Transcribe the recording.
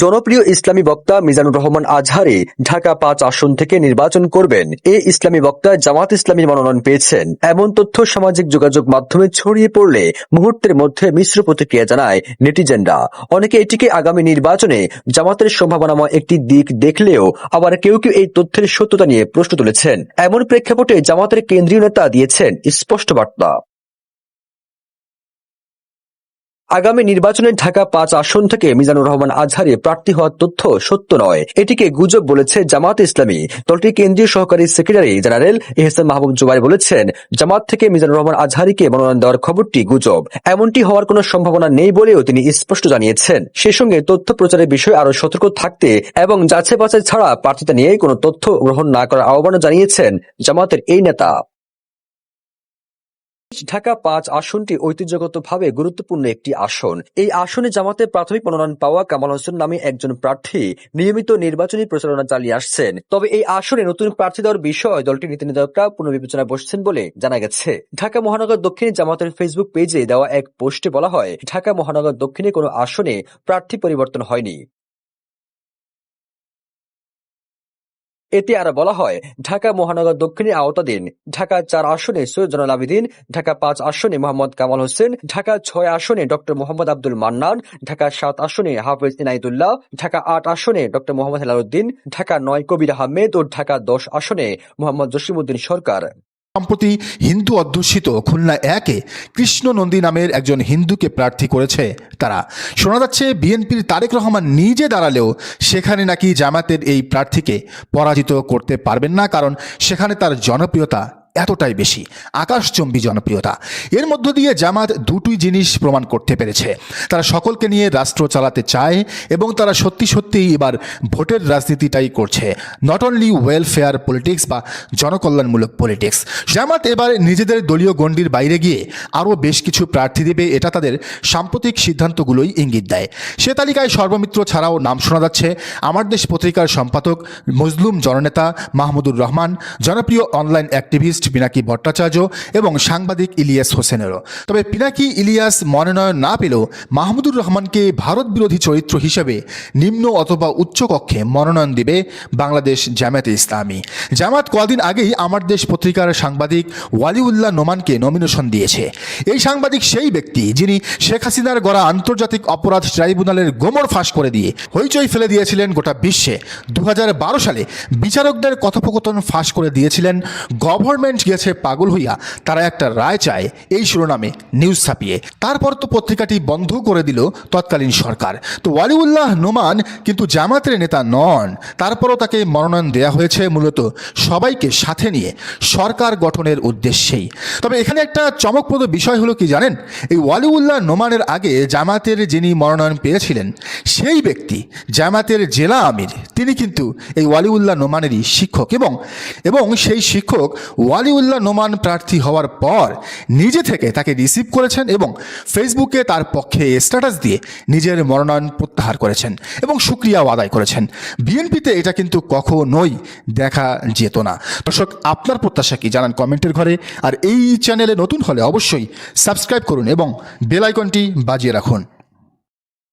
জনপ্রিয় ইসলামী বক্তা মিজানুর রহমান আজহারি ঢাকা পাঁচ আসন থেকে নির্বাচন করবেন। এ ইসলামী বক্তা জামাত ইসলামীর মনোনয়ন পেয়েছেন। এমন তথ্য সামাজিক যোগাযোগ মাধ্যমে ছড়িয়ে পড়লে মুহূর্তের মধ্যে মিশ্র প্রতিক্রিয়া জানায় নেটিজেনরা। অনেকে এটিকে আগামী নির্বাচনে জামাতের সম্ভাবনাময় একটি দিক দেখলেও আবার কেউ কেউ এই তথ্যের সত্যতা নিয়ে প্রশ্ন তুলেছেন। এমন প্রেক্ষাপটে জামাতের কেন্দ্রীয় নেতা দিয়েছেন স্পষ্ট বার্তা। আগামী নির্বাচনে ঢাকা পাঁচ আসন থেকে মিজানুর রহমান আজহারি প্রার্থী হওয়ার তথ্য সত্য নয়। এটিকে গুজব বলেছে জামাত ইসলামী। দলটির কেন্দ্রীয় সহকারী সেক্রেটারি জেনারেল এহসান মাহবুব জুবাই বলেছেন, জামাত থেকে মিজানুর রহমান আজহারিকে মনোনয়ন দেওয়ার খবরটি গুজব। এমনটি হওয়ার কোনো সম্ভাবনা নেই বলেও তিনি স্পষ্ট জানিয়েছেন। সে সঙ্গে তথ্য প্রচারের বিষয়ে আরও সতর্ক থাকতে এবং যাচাই বাছাই ছাড়া প্রার্থীতা নিয়ে কোনো তথ্য গ্রহণ না করার আহ্বানও জানিয়েছেন জামাতের এই নেতা। ঢাকা পাঁচ আসনটি ঐতিহ্যগতভাবে গুরুত্বপূর্ণ একটি আসন। এই আসনে জামাতের প্রাথমিক মনোনয়ন পাওয়া কামাল হোসেন নামে একজন প্রার্থী নিয়মিত নির্বাচনী প্রচারণা চালিয়ে আসছেন। তবে এই আসনে নতুন প্রার্থী দেওয়ার বিষয় দলটির নীতি নির্ধারকরা পুনর্বিবেচনায় বসছেন বলে জানা গেছে। ঢাকা মহানগর দক্ষিণে জামাতের ফেসবুক পেজে দেওয়া এক পোস্টে বলা হয়, ঢাকা মহানগর দক্ষিণে কোনো আসনে প্রার্থী পরিবর্তন হয়নি। এতে আরও বলা হয়, ঢাকা মহানগর দক্ষিণে আওতাধীন, ঢাকা চার আসনে সৈয়দ জনাল আবিদিন, ঢাকা পাঁচ আসনে মোহাম্মদ কামাল হোসেন, ঢাকা ছয় আসনে ডক্টর মোহাম্মদ আব্দুল মান্নান, ঢাকা সাত আসনে হাফেজ ইনায়তুল্লাহ, ঢাকা আট আসনে ডক্টর মোহাম্মদ হেলালুদ্দিন ঢাকা নয় কবির আহমেদ ও ঢাকা দশ আসনে মোহাম্মদ জসিমউদ্দিন সরকার। সম্প্রতি হিন্দু অধ্যুষিত খুলনা একে কৃষ্ণ নন্দী নামের একজন হিন্দুকে প্রার্থী করেছে তারা। শোনা যাচ্ছে, বিএনপির তারেক রহমান নিজে দাঁড়ালেও সেখানে নাকি জামাতের এই প্রার্থীকে পরাজিত করতে পারবেন না, কারণ সেখানে তার জনপ্রিয়তা এতটাই বেশি। আকাশচম্বী জনপ্রিয়তা। এর মধ্য দিয়ে জামাত দুটোই জিনিস প্রমাণ করতে পেরেছে। তারা সকলকে নিয়ে রাষ্ট্র চালাতে চায় এবং তারা সত্যি সত্যিই এবার ভোটের রাজনীতিটাই করছে। নট অনলি ওয়েলফেয়ার পলিটিক্স বা জনকল্যাণমূলক পলিটিক্স জামাত এবার নিজেদের দলীয় গণ্ডির বাইরে গিয়ে আরও বেশ কিছু প্রার্থী দেবে, এটা তাদের সাম্প্রতিক সিদ্ধান্তগুলোই ইঙ্গিত দেয়। সে তালিকায় সর্বমিত্র ছাড়াও নাম শোনা যাচ্ছে। আমার দেশ পত্রিকার সম্পাদক মজলুম জননেতা মাহমুদুর রহমান, জনপ্রিয় অনলাইন অ্যাক্টিভিস্ট পিনাকি ভট্টাচার্য এবং সাংবাদিক ইলিয়াস হোসেনেরও। তবে পিনাকি ইলিয়াস মনোনয়ন না পেলেও মাহমুদুর রহমানকে ভারত বিরোধী চরিত্র হিসেবে নিম্ন অথবা উচ্চ কক্ষে মনোনয়ন দিবে বাংলাদেশ জামায়াতে ইসলামী। জামাত কদিন আগেই আমার দেশ পত্রিকার সাংবাদিক ওয়ালিউল্লাহ নোমানকে নমিনেশন দিয়েছে। এই সাংবাদিক সেই ব্যক্তি যিনি শেখ হাসিনার গড়া আন্তর্জাতিক অপরাধ ট্রাইব্যুনালের গোমর ফাঁস করে দিয়ে হইচই ফেলে দিয়েছিলেন গোটা বিশ্বে। দু হাজার বারো সালে বিচারকদের কথোপকথন ফাঁস করে দিয়েছিলেন গভর্নমেন্ট গেছে পাগল হইয়া, তারা একটা রায় চায়, এই শিরোনামে নিউজ ছাপিয়ে। তারপর তো পত্রিকাটি বন্ধ করে দিল তৎকালীন সরকার। তো ওয়ালিউল্লাহ নোমান কিন্তু জামাতের নেতা নন। তারপরও তাকে মনোনয়ন দেওয়া হয়েছে মূলত সবাইকে সাথে নিয়ে, সরকার গঠনের উদ্দেশ্যেই। তবে এখানে একটা চমকপ্রদ বিষয় হলো কি জানেন? এই ওয়ালিউল্লাহ নোমানের আগে জামাতের যিনি মনোনয়ন পেয়েছিলেন, সেই ব্যক্তি, জামাতের জেলা আমির। তিনি কিন্তু এই ওয়ালিউল্লাহ নোমানেরই শিক্ষক এবং এবং সেই শিক্ষক ওয়ালিউল্লাহ নোমান প্রার্থী হওয়ার পর নিজে থেকে তাকে রিসিভ করেছেন এবং ফেসবুকে তার পক্ষে স্ট্যাটাস দিয়ে নিজের মনোনয়ন প্রত্যাহার করেছেন এবং সুক্রিয়াও আদায় করেছেন। বিএনপিতে এটা কিন্তু কখনোই দেখা যেত না। দর্শক, আপনার প্রত্যাশা কি জানান কমেন্টের ঘরে। আর এই চ্যানেলে নতুন হলে অবশ্যই সাবস্ক্রাইব করুন এবং বেলাইকনটি বাজিয়ে রাখুন।